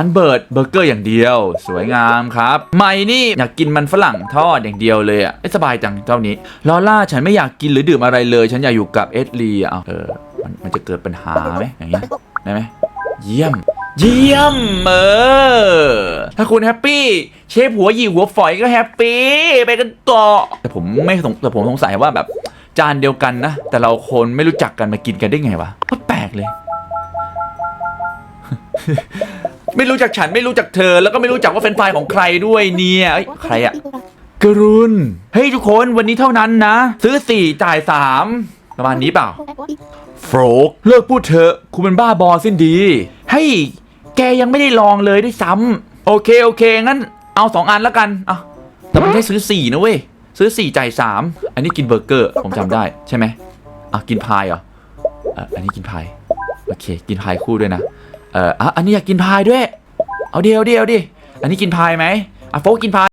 อันเบิร์ดเบอร์เกอร์อย่างเดียว สวยงามครับ ไม่นี่อยากกินมันฝรั่งทอดอย่างเดียวเลยอะสบายจังเจ้านี้ลอล่าฉันไม่อยากกินหรือดื่มอะไรเลย ฉันอยากอยู่กับเอ็ดลีอะเอาเออมันมันจะเกิดปัญหาไหมอย่างเงี้ยได้ไหมเยี่ยม เยี่ยมเออถ้าคุณแฮปปี้เชฟหัวหยีหัวฝอยก็แฮปปี้ไปกันต่อแต่ผมไม่สงแต่ผมสงสัยว่าแบบจานเดียวกันนะ แต่เราคนไม่รู้จักกันมากินกันได้ไงวะก็แปลกเลย ไม่รู้จักฉันไม่รู้จักเธอ แล้วก็ไม่รู้จักว่าเป็นไฟล์ของใครด้วยเนี่ยเอ้ยใครอะกรุณเฮ้ยทุกคนวันนี้เท่านั้นนะ ซื้อสี่จ่ายสามประมาณนี้เปล่าโฟรกเลิกพูดเถอะคุณเป็นบ้าบอสิ้นดีเฮ้ยแกยังไม่ได้ลองเลยด้วยซ้ำโอเคโอเคงั้นเอาสองอันแล้วกันอะแต่มันให้ซื้อสี่นะเว้ยซื้อสี่จ่ายสามอันนี้กินเบอร์เกอร์ผมจำได้ใช่ไหมอะกินพายเหรออะอันนี้กินพายโอเค กินพายคู่ด้วยนะ เอออะอันนี้อยากกินพายด้วย เอาเดียวเดียวดิ อันนี้กินพายไหมอะโฟกกินพาย